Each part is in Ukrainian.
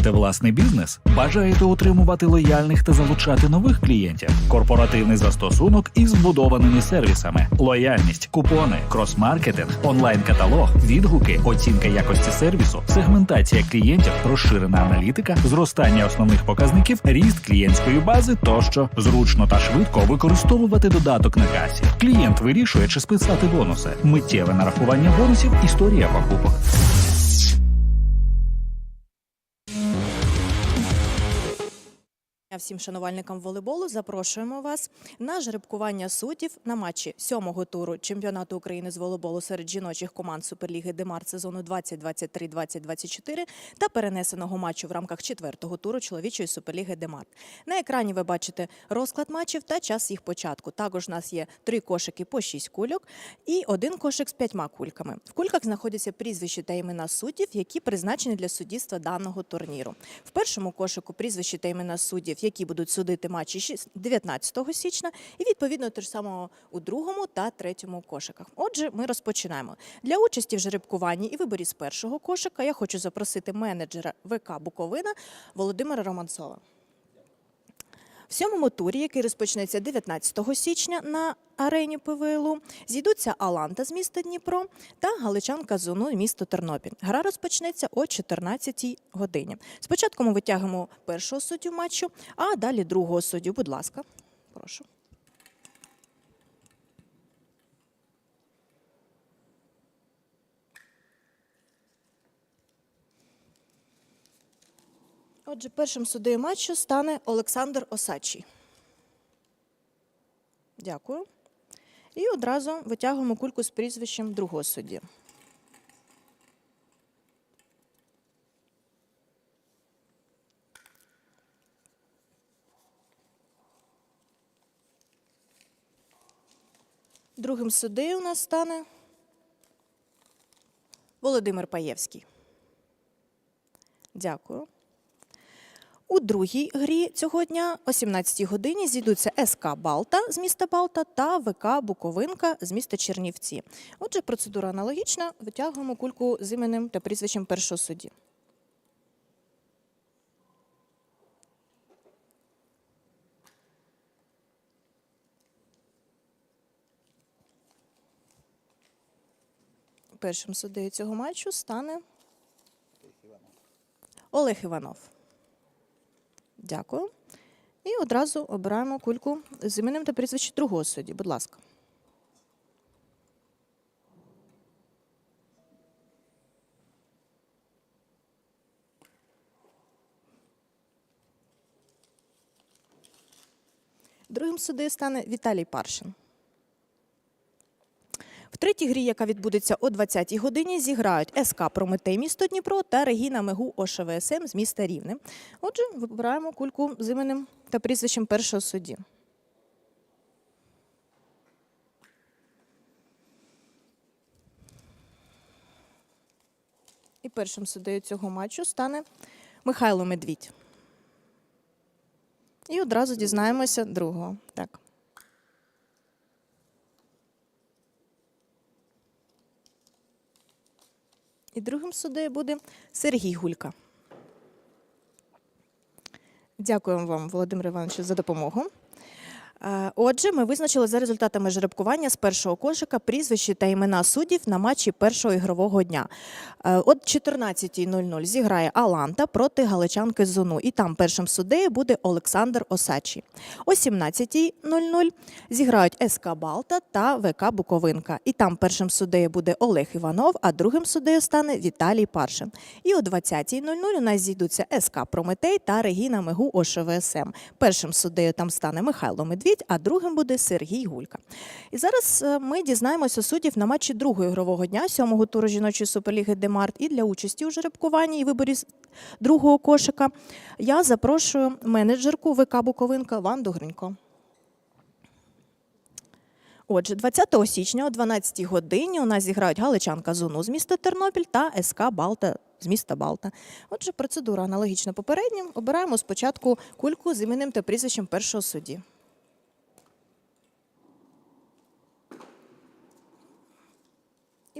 Маєте власний бізнес? Бажаєте утримувати лояльних та залучати нових клієнтів? Корпоративний застосунок із збудованими сервісами: лояльність, купони, крос-маркетинг, онлайн-каталог, відгуки, оцінка якості сервісу, сегментація клієнтів, розширена аналітика, зростання основних показників, ріст клієнтської бази тощо зручно та швидко використовувати додаток на касі. Клієнт вирішує, чи списати бонуси, миттєве нарахування бонусів, історія покупок. Всім шанувальникам волейболу запрошуємо вас на жеребкування суддів на матчі сьомого туру чемпіонату України з волейболу серед жіночих команд Суперліги Демарт сезону 2023-2024 та перенесеного матчу в рамках четвертого туру чоловічої суперліги Демарт. На екрані ви бачите розклад матчів та час їх початку. Також у нас є три кошики по шість кульок і один кошик з п'ятьма кульками. В кульках знаходяться прізвища та імена суддів, які призначені для суддівства даного турніру. В першому кошику прізвища та імена суддів, які будуть судити матчі шість- 19 січня, і відповідно те ж самого у другому та третьому кошиках. Отже, ми розпочинаємо. Для участі в жеребкуванні і виборі з першого кошика я хочу запросити менеджера ВК Буковина Володимира Романцова. В сьомому турі, який розпочнеться 19 січня на арені ПВЛУ, зійдуться Аланта з міста Дніпро та Галичанка Зону місто Тернопіль. Гра розпочнеться о 14 годині. Спочатку ми витягнемо першого суддю матчу, а далі другого суддю. Будь ласка, прошу. Отже, першим суддею матчу стане Олександр Осадчий. Дякую. І одразу витягуємо кульку з прізвищем другого судді. Другим суддею у нас стане Володимир Паєвський. Дякую. У другій грі цього дня о 17-й годині зійдуться СК Балта з міста Балта та ВК Буковинка з міста Чернівці. Отже, процедура аналогічна. Витягуємо кульку з іменем та прізвищем першого судді. Першим суддею цього матчу стане Олег Іванов. Дякую. І одразу обираємо кульку з іменем та прізвищем другого судді. Будь ласка. Другим суддею стане Віталій Паршин. В третій грі, яка відбудеться о 20-й годині, зіграють СК Прометей місто Дніпро та Регіна Мегу ОШВСМ з міста Рівне. Отже, вибираємо кульку з іменем та прізвищем першого судді. І першим суддею цього матчу стане Михайло Медвідь. І одразу дізнаємося другого. Так. І другим суддею буде Сергій Гулька. Дякуємо вам, Володимир Івановичу, за допомогу. Е, Отже, ми визначили за результатами жеребкування з першого кошика прізвищі та імена суддів на матчі першого ігрового дня. Е, От 14.00 зіграє Аланта проти Галичанки Зону. І там першим суддею буде Олександр Осачі. О 17.00 зіграють СК Балта та ВК Буковинка. І там першим суддею буде Олег Іванов, а другим суддею стане Віталій Паршин. І о 20.00 у нас зійдуться СК Прометей та Регіна Мегу ОШВСМ. Першим суддею там стане Михайло Медвідь, а другим буде Сергій Гулька. І зараз е, ми дізнаємося суддів на матчі другого ігрового дня, сьомого туру жіночої суперліги Демарт. І для участі у жеребкуванні і виборі другого кошика я запрошую менеджерку ВК Буковинка Ванду Гринько. Отже, 20 січня о 12 годині у нас зіграють Галичанка Зуну з міста Тернопіль та СК Балта з міста Балта. Отже, процедура аналогічна попереднім. Обираємо спочатку кульку з іменем та прізвищем першого судді.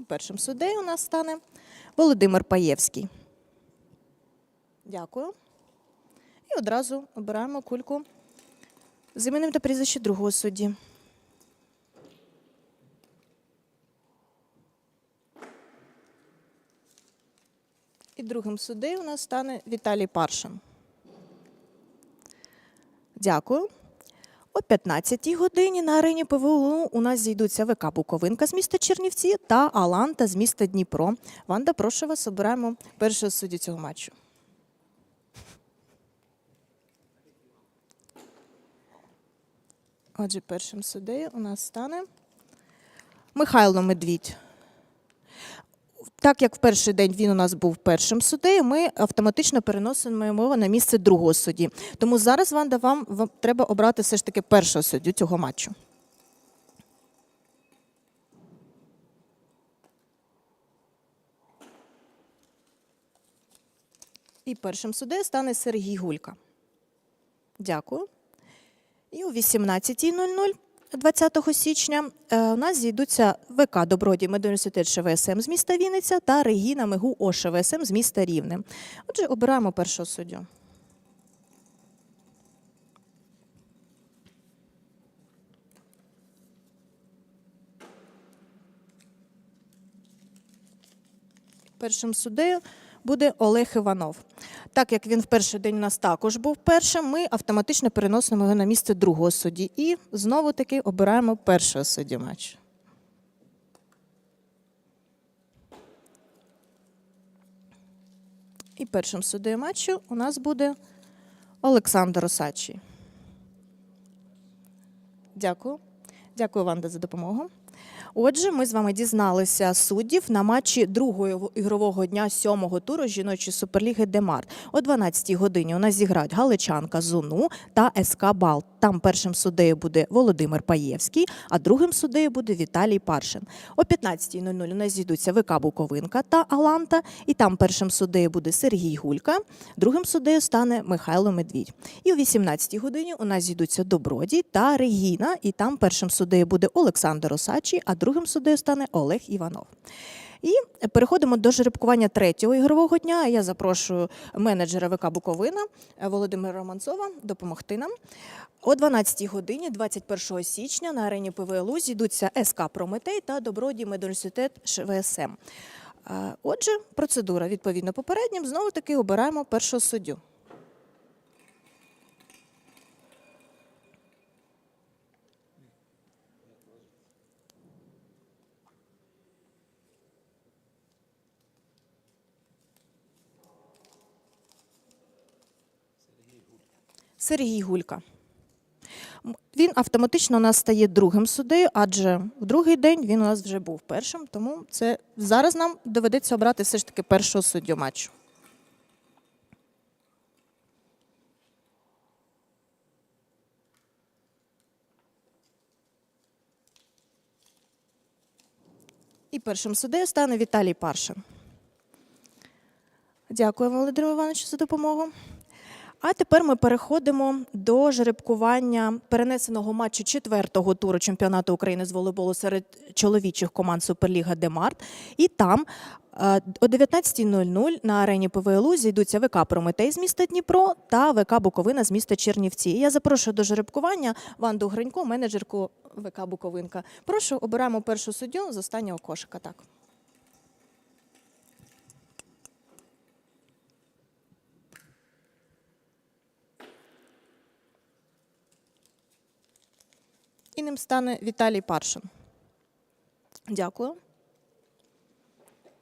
І першим суддею у нас стане Володимир Паєвський. Дякую. І одразу обираємо кульку з іменем та прізвище другого судді. І другим суддею у нас стане Віталій Паршин. Дякую. О 15-й годині на арені ПВУ у нас зійдуться ВК Буковинка з міста Чернівці та Аланта з міста Дніпро. Ванда, прошу вас, обираємо першого суддю цього матчу. Отже, першим суддею у нас стане Михайло Медвідь. Так як в перший день він у нас був першим суддею, ми автоматично переносимо його на місце другого судді. Тому зараз, Ванда, вам, вам треба обрати все ж таки першого суддю цього матчу. І першим суддею стане Сергій Гулька. Дякую. І о 18.00 20 січня е, у нас зійдуться ВК Добродій Медуніверситет ШВСМ з міста Вінниця та Регіна Мигу ОШВСМ з міста Рівне. Отже, обираємо першого суддю. Першим суддею буде Олег Іванов. Так як він в перший день у нас також був першим, ми автоматично переносимо його на місце другого судді і знову таки обираємо першого суддю матчу. І першим суддею матчу у нас буде Олександр Осадчий. Дякую. Дякую, Ванда, за допомогу. Отже, ми з вами дізналися суддів на матчі другого ігрового дня сьомого туру жіночої суперліги Демарт. О 12-й годині у нас зіграють Галичанка Зуну та СК Бал. Там першим суддею буде Володимир Паєвський, а другим суддею буде Віталій Паршин. О 15.00 у нас зійдуться ВК Буковинка та Аланта, і там першим суддею буде Сергій Гулька, другим суддею стане Михайло Медвідь. І о 18-й годині у нас зійдуться Добродій та Регіна, і там першим суддею буде Олександр Осачий, а другим суддею стане Олег Іванов. І переходимо до жеребкування третього ігрового дня. Я запрошую менеджера ВК Буковина Володимира Романцова допомогти нам. О 12 годині, 21 січня, на арені ПВЛУ зійдуться СК Прометей та Добродій Медуніверситет ШВСМ. Е, Отже, процедура відповідно попереднім. Знову таки обираємо першого суддю. Сергій Гулька. Він автоматично у нас стає другим суддею, адже в другий день він у нас вже був першим, тому це зараз нам доведеться обрати все ж таки першого суддю матчу. І першим суддею стане Віталій Паршин. Дякую, Володимир Іванович, за допомогу. А тепер ми переходимо до жеребкування перенесеного матчу четвертого туру чемпіонату України з волейболу серед чоловічих команд Суперліга Демарт. І там е, о 19.00 на арені ПВЛУ зійдуться ВК Прометей з міста Дніпро та ВК Буковина з міста Чернівці. Я запрошую до жеребкування Ванду Гринько, менеджерку ВК Буковинка. Прошу, обираємо першу суддю з останнього кошика. Так. І ним стане Віталій Паршин. Дякую.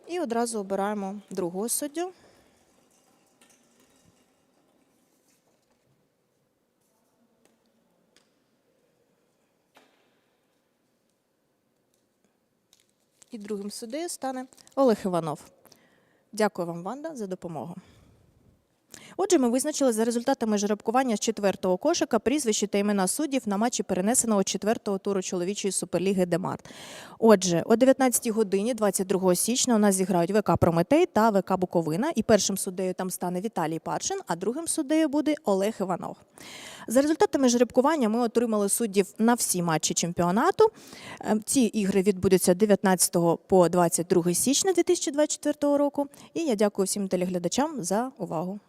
І одразу обираємо другого суддю. І другим суддею стане Олег Іванов. Дякую вам, Ванда, за допомогу. Отже, ми визначили за результатами жеребкування з четвертого кошика прізвища та імена суддів на матчі перенесеного четвертого туру чоловічої суперліги Демарт. Отже, о 19 годині 22 січня у нас зіграють ВК Прометей та ВК Буковина. І першим суддею там стане Віталій Паршин, а другим суддею буде Олег Іванов. За результатами жеребкування ми отримали суддів на всі матчі чемпіонату. Е, Ці ігри відбудуться 19 по 22 січня 2024 року. І я дякую всім телеглядачам за увагу.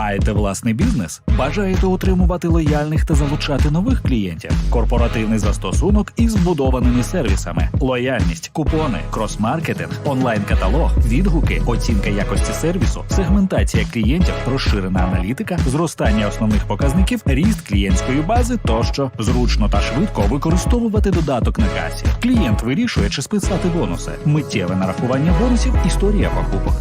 Маєте власний бізнес? Бажаєте утримувати лояльних та залучати нових клієнтів? Корпоративний застосунок із збудованими сервісами: лояльність, купони, крос-маркетинг, онлайн-каталог, відгуки, оцінка якості сервісу, сегментація клієнтів, розширена аналітика, зростання основних показників, ріст клієнтської бази тощо зручно та швидко використовувати додаток на касі. Клієнт вирішує, чи списати бонуси, миттєве нарахування бонусів, історія покупок.